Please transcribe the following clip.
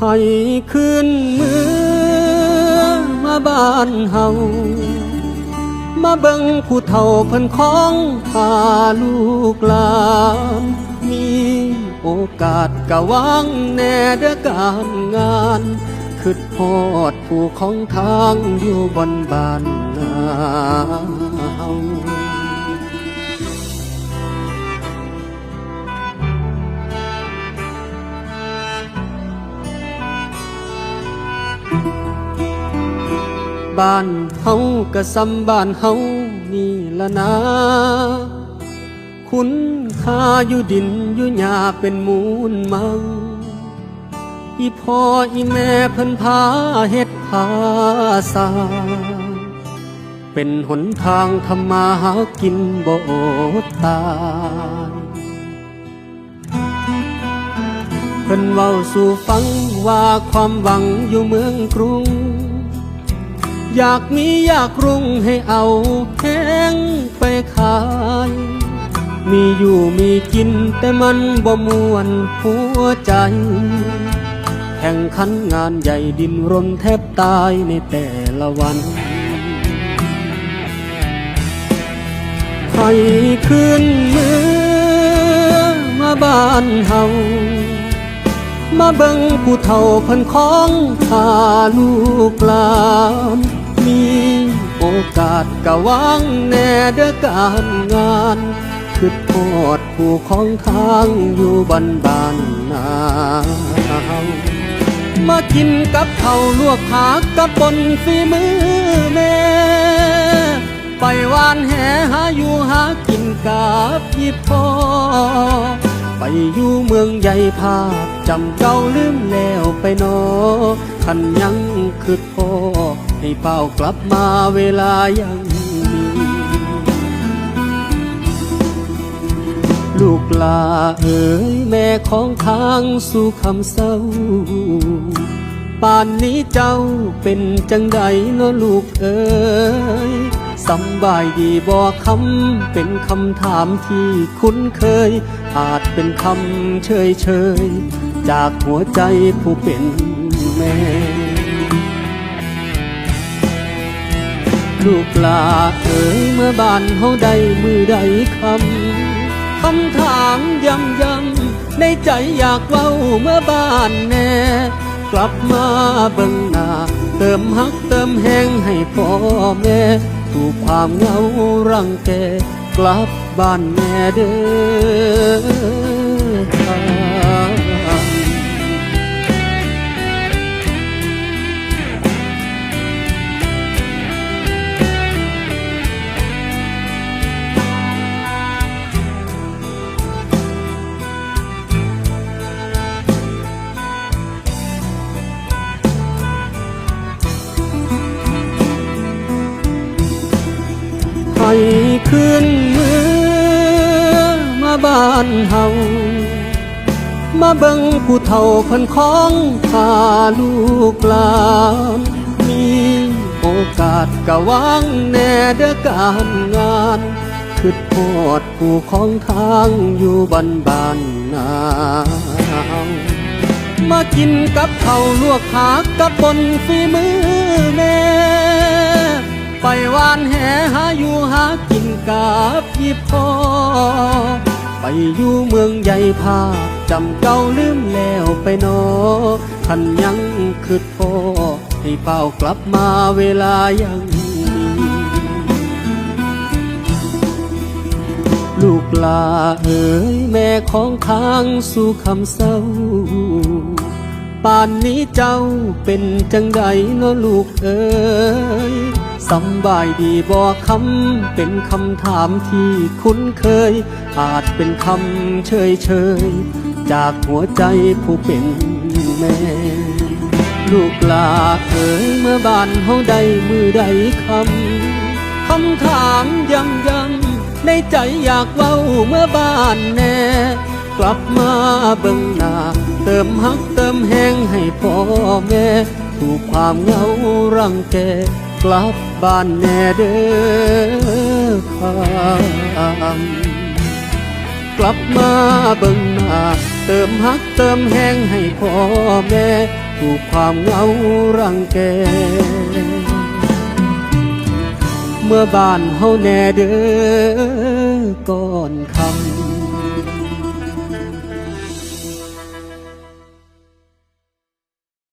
ให้คืนเมือมาบ้านเฮามาเบิ่งผู้เฒ่าเพิ่นของพาลูกหลานมีโอกาสกะวางแน่เด้อการงานคิดพอดผู้ของทางอยู่บนบ้านนาเฮา บ้านเฮาก็ซ้ำบ้านเฮานี่ละนะ คุณค่าอยู่ดินอยู่หญ้าเป็นมูลมังอีพ่ออีแม่เพิ่นพาเฮ็ดพาสาเป็นหนทางทำมาหากินบ่ตายเพิ่นเว้าสู่ฟังว่าความหวังอยู่เมืองกรุง อยากมีอยากรุ่งให้เอาแพงไปขาย มีอยู่มีกินแต่มันบ่มวนหัวใจ แข่งขันงานใหญ่ดินรนแทบตายในแต่ละวันให้คืนเมือมาบ้านเฮามาเบิ่งผู้เฒ่าพิ่นของพาลูกหลาน มีโอกาสกะวางแน่เด้อการงานคือโทษผู้ของทางอยู่บ้านบานนามากินกับข้าลวกผักกับปนฝีมือแม่ไปวานแหหาอยู่หากินกับพี่พ่อไปอยู่เมืองใหญ่ภาพจำเก่าลืมแล้วไปนอขันยังคือพ่อ ให้เป้ากลับมาเวลายังมีลูกลาเอ๋ยแม่ของทางสู่คำเศร้า ป่านนี้เจ้าเป็นจังใดเนาะลูกเอ๋ยสำบายดีบ่คำเป็นคำถามที่คุ้นเคย อาจเป็นคำเชยเชยจากหัวใจผู้เป็นแม่ ลูกลาเอ๋ยเมื่อบ้านเฮาได้มือใดคำคำถามย้ำย้ำในใจอยากเว้าเมื่อบ้านแน่ กลับมาเบิ่งหน้าเติมฮักเติมแห้งให้พ่อแม่ถูกความเหงารังแกกลับบ้านแม่เด้อ ให้คืนเมือมาบ้านเฮามาเบิ่งผู้เฒ่าเพิ่นของพาลูกหลานมีโอกาสกะวางแน่เด้อการงานคือโทษผู้ของทางอยู่บ้านบ้านนามากินกับข้าลวกผักกับบนฝีมือแม่ ไปหวานแหหาอยู่หากินกับพี่พ่อ ไปอยู่เมืองใหญ่ภาพจำเก่าลืมแล้วไปนอขันยังคือพ่อ ให้เป้ากลับมาเวลายังมีลูกลาเอ๋ยแม่ของทางสู่คำเศร้า ป่านนี้เจ้าเป็นจังใดเนาะลูกเอ๋ยสำบายดีบ่คำเป็นคำถามที่คุ้นเคย อาจเป็นคำเชยเชยจากหัวใจผู้เป็นแม่ ลูกลาเอ๋ยเมื่อบ้านเฮาได้มือใดคำคำถามย้ำย้ำในใจอยากเว้าเมื่อบ้านแน่ กลับมาเบิ่งหน้า เติมฮักเติมแห้งให้พ่อแม่ ถูกความเหงารังแก กลับบ้านแน่เด้อครับกลับมาเบิ่งหน้าเติมฮักเติมแห้งให้พ่อแม่ ถูกความเหงารังแกเมื่อบ้านเฮาแน่เด้อก่อนคำ